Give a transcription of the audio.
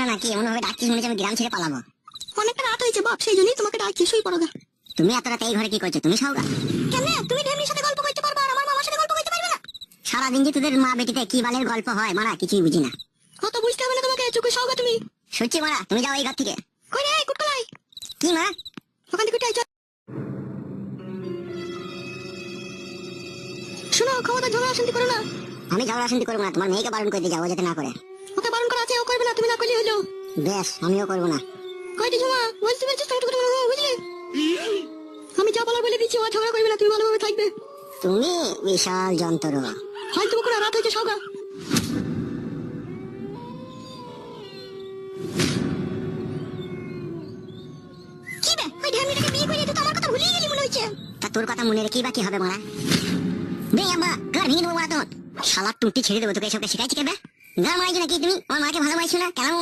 না নাকি এমন ভাবে ডাকছিস মনে আমি গ্রাম ছেড়ে পালাবো? অনেকটা রাত হয়েছে বাপ সেই জন্যই তোমাকে ডাকছি শুই পড়ো গা। তুমি এত রাতে এই ঘরে কি করছ? তুমি কেন? তুমি ঢেমনির সাথে গল্প করতে পারবা আর আমার মামার সাথে গল্প করতে পারবে না? সারাদিন যে তোদের মা বেটিতে কি বালের গল্প হয় মারা কিছুই বুঝি না। অত বুঝতে হবে না তোমাকে তুমি। সত্যি মারা তুমি যাও এই ঘর থেকে। কই রে কুটকলাই? কি মা? ওখান থেকে উঠে। শোনো ক্ষমতা ঝগড়া শান্তি করো না। আমি ঝগড়া শান্তি করব না তোমার মেয়েকে বারণ করে দিয়ে যাব যাতে না করে ওকে বারণ করা আছে ও করবে না তুমি না করলে হলো। বেশ আমিও করব না। কয়টি ঝুমা বুঝতে পেরেছিস তুমি টুকু টুকু বুঝলি? আমি যা বলার বলে দিচ্ছি ও ঝগড়া করবে না তুমি ভালোভাবে থাকবে। তুমি বিশাল যন্ত্র কোনো রাত হয়েছে ঢ্যামনিটাকে বিয়ে করে তুই তো আমার কথা ভুলেই গেলি মনে হচ্ছে। তোর কথা মনে রেখেই বা কি হবে মারা? বে আম্মা ঘর ভেঙে দেবো মারা তোর। শালা টুটি ছেড়ে দেবো তোকে এসবকে শিখাইছি কেবে ঘর মাইকে নাকি তুমি? আমার মাকে ভালোবাসো না? কেন